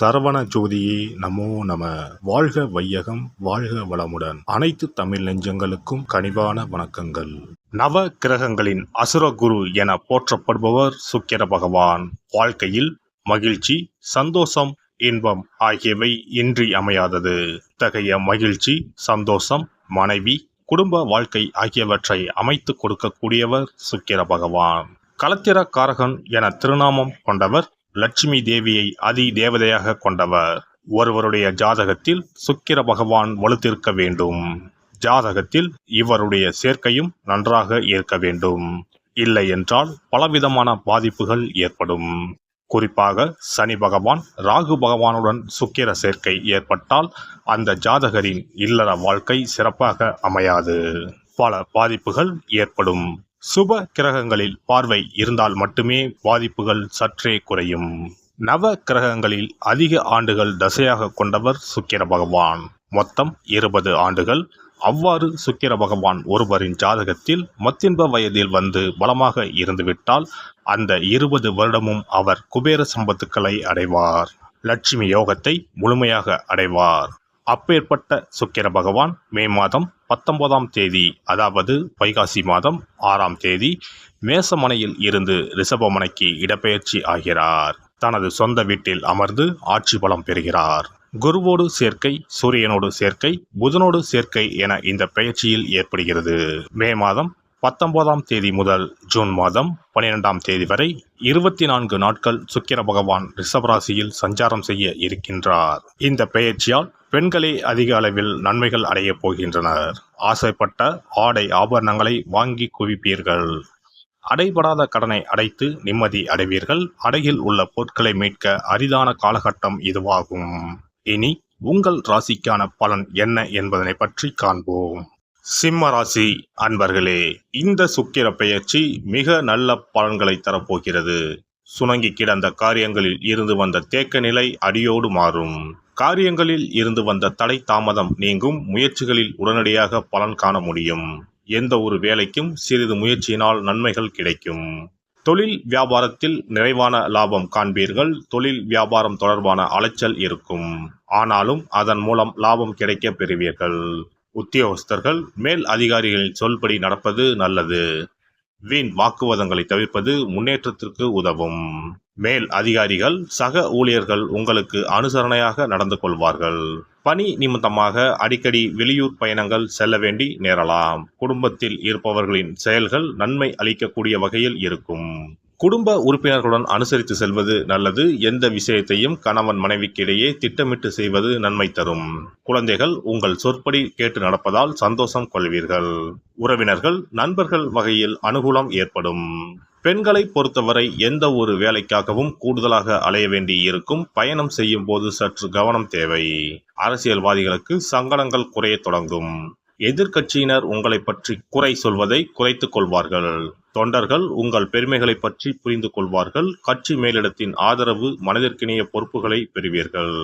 சரவண ஜோதியே நமோ நம. வாழ்க வையகம் வாழ்க வளமுடன். அனைத்து தமிழ் நெஞ்சங்களுக்கும் கனிவான வணக்கங்கள். நவ கிரகங்களின் அசுரகுரு என போற்றப்படுபவர் சுக்கிர பகவான். வாழ்க்கையில் மகிழ்ச்சி சந்தோஷம் இன்பம் ஆகியவை இன்றி அமையாதது. இத்தகைய மகிழ்ச்சி சந்தோஷம் மனைவி குடும்ப வாழ்க்கை ஆகியவற்றை அமைத்து கொடுக்கக்கூடியவர் சுக்கிர பகவான். கலத்திர காரகன் என திருநாமம் கொண்டவர் லட்சுமி தேவியை அதி தேவதையாக கொண்டவர். ஒருவருடைய ஜாதகத்தில் சுக்கிர பகவான் வலுத்திருக்க வேண்டும். ஜாதகத்தில் இவருடைய சேர்க்கையும் நன்றாக இருக்க வேண்டும். இல்லை என்றால் பலவிதமான பாதிப்புகள் ஏற்படும். குறிப்பாக சனி பகவான் ராகு பகவானுடன் சுக்கிர சேர்க்கை ஏற்பட்டால் அந்த ஜாதகரின் இல்லற வாழ்க்கை சிறப்பாக அமையாது. பல பாதிப்புகள் ஏற்படும். சுப கிரகங்களில் பார்வை இருந்தால் மட்டுமே பாதிப்புகள் சற்றே குறையும். நவ கிரகங்களில் அதிக ஆண்டுகள் தசையாக கொண்டவர் சுக்கிர பகவான். மொத்தம் இருபது ஆண்டுகள். அவ்வாறு சுக்கிர பகவான் ஒருவரின் ஜாதகத்தில் மத்தின்ப வயதில் வந்து பலமாக இருந்துவிட்டால் அந்த இருபது வருடமும் அவர் குபேர சம்பத்துக்களை அடைவார். லட்சுமி யோகத்தை முழுமையாக அடைவார். அப்பேற்பட்ட சுக்கிர பகவான் மே மாதம் பத்தொன்பதாம் தேதி அதாவது வைகாசி மாதம் ஆறாம் தேதி மேசமனையில் இருந்து ரிஷபமனைக்கு இடப்பெயர்ச்சி ஆகிறார். தனது சொந்த வீட்டில் அமர்ந்து ஆட்சி பலம் பெறுகிறார். குருவோடு சேர்க்கை சூரியனோடு சேர்க்கை புதனோடு சேர்க்கை என இந்த பெயர்ச்சியில் ஏற்படுகிறது. மே மாதம் பத்தொன்பதாம் தேதி முதல் ஜூன் மாதம் பனிரெண்டாம் தேதி வரை இருபத்தி நான்கு நாட்கள் சுக்கிர பகவான் ரிஷபராசியில் சஞ்சாரம் செய்ய இருக்கின்றார். இந்த பெயர்ச்சியால் பெண்களே அதிக அளவில் நன்மைகள் அடையப் போகின்றனர். ஆசைப்பட்ட ஆடை ஆபரணங்களை வாங்கி குவிப்பீர்கள். அடைபடாத கடனை அடைத்து நிம்மதி அடைவீர்கள். அடையில் உள்ள பொருட்களை மீட்க அரிதான காலகட்டம் இதுவாகும். இனி உங்கள் ராசிக்கான பலன் என்ன என்பதனை பற்றி காண்போம். சிம்மராசி அன்பர்களே இந்த சுக்கிர பெயர்ச்சி மிக நல்ல பலன்களை தரப்போகிறது. சுணங்கி கிடந்த காரியங்களில் இருந்து வந்த தேக்க நிலை அடியோடு மாறும். காரியங்களில் இருந்து வந்த தடை தாமதம் நீங்கும். முயற்சிகளில் உடனடியாக பலன் காண முடியும். எந்த ஒரு வேலைக்கும் சிறிது முயற்சியினால் நன்மைகள் கிடைக்கும். தொழில் வியாபாரத்தில் நிறைவான லாபம் காண்பீர்கள். தொழில் வியாபாரம் தொடர்பான அலைச்சல் இருக்கும். ஆனாலும் அதன் மூலம் லாபம் கிடைக்க பெறுவீர்கள். உத்தியோகஸ்தர்கள் மேல் அதிகாரிகளின் சொல்படி நடப்பது நல்லது. வீண் வாக்குவாதங்களை தவிர்ப்பது முன்னேற்றத்திற்கு உதவும். மேல் அதிகாரிகள் சக ஊழியர்கள் உங்களுக்கு அனுசரணையாக நடந்து கொள்வார்கள். பணி நிமித்தமாக அடிக்கடி வெளியூர் பயணங்கள் செல்ல வேண்டி நேரலாம். குடும்பத்தில் இருப்பவர்களின் செயல்கள் நன்மை அளிக்கக்கூடிய வகையில் இருக்கும். குடும்ப உறுப்பினர்களுடன் அனுசரித்து செல்வது நல்லது. எந்த விஷயத்தையும் கணவன் மனைவிக்கிடையே திட்டமிட்டு செய்வது நன்மை தரும். குழந்தைகள் உங்கள் சொற்படி கேட்டு நடப்பதால் சந்தோஷம் கொள்வீர்கள். உறவினர்கள் நண்பர்கள் வகையில் அனுகூலம் ஏற்படும். பெண்களை பொறுத்தவரை எந்த ஒரு வேலைக்காகவும் கூடுதலாக அலைய வேண்டி இருக்கும் பயணம் செய்யும் போது சற்று கவனம் தேவை. அரசியல்வாதிகளுக்கு சங்கடங்கள் குறையத் தொடங்கும். எதிர்க்கட்சியினர் உங்களை பற்றி குறை சொல்வதை குறைத்துக் கொள்வார்கள். தொண்டர்கள் உங்கள் பெருமைகளை பற்றி புரிந்து கொள்வார்கள். கட்சி மேலிடத்தின் ஆதரவு மனதிற்கினைய பொறுப்புகளை பெறுவீர்கள்.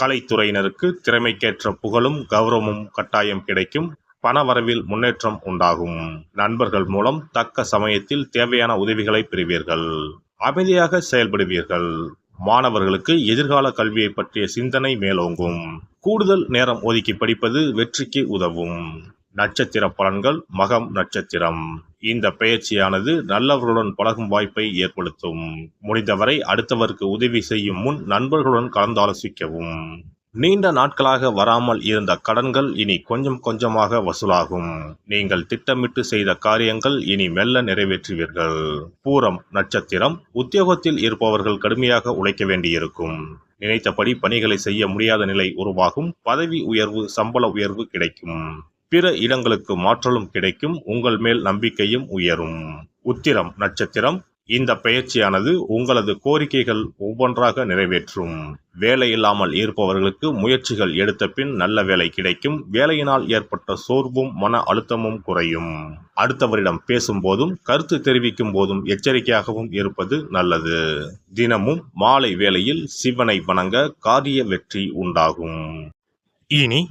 கலைத்துறையினருக்கு திறமைக்கேற்ற புகழும் கௌரவமும் கட்டாயம் கிடைக்கும். பணவரவில் முன்னேற்றம் உண்டாகும். நண்பர்கள் மூலம் தக்க சமயத்தில் தேவையான உதவிகளை பெறுவீர்கள். அமைதியாக செயல்படுவீர்கள். மாணவர்களுக்கு எதிர்கால கல்வியை பற்றிய சிந்தனை மேலோங்கும். கூடுதல் நேரம் ஒதுக்கி படிப்பது வெற்றிக்கு உதவும். நட்சத்திர பலன்கள் மகம் நட்சத்திரம். இந்த பயிற்சியானது நல்லவர்களுடன் பழகும் வாய்ப்பை ஏற்படுத்தும். முடிந்தவரை அடுத்தவருக்கு உதவி செய்யும் முன் நண்பர்களுடன் கலந்தாலோசிக்கவும். நீண்ட நாட்களாக வராமல் இருந்த கடன்கள் இனி கொஞ்சம் கொஞ்சமாக வசூலாகும். நீங்கள் திட்டமிட்டு செய்த காரியங்கள் இனி மெல்ல நிறைவேற்றுவீர்கள். பூரம் நட்சத்திரம் உத்தியோகத்தில் இருப்பவர்கள் கடுமையாக உழைக்க வேண்டியிருக்கும். நினைத்தபடி பணிகளை செய்ய முடியாத நிலை உருவாகும். பதவி உயர்வு சம்பள உயர்வு கிடைக்கும். பிற இடங்களுக்கு மாற்றலும் கிடைக்கும். உங்கள் மேல் நம்பிக்கையும் உயரும். உத்திரம் நட்சத்திரம் இந்த பயிற்சியானது உங்களது கோரிக்கைகள் ஒவ்வொன்றாக நிறைவேற்றும். வேலை இல்லாமல் இருப்பவர்களுக்கு முயற்சிகள் எடுத்த பின் நல்ல வேலை கிடைக்கும். வேலையினால் ஏற்பட்ட சோர்வும் மன அழுத்தமும் குறையும். அடுத்தவரிடம் பேசும்போதும் கருத்து தெரிவிக்கும் போதும் எச்சரிக்கையாகவும் இருப்பது நல்லது. தினமும் மாலை வேளையில் சிவனை வணங்க காரிய வெற்றி உண்டாகும். இனி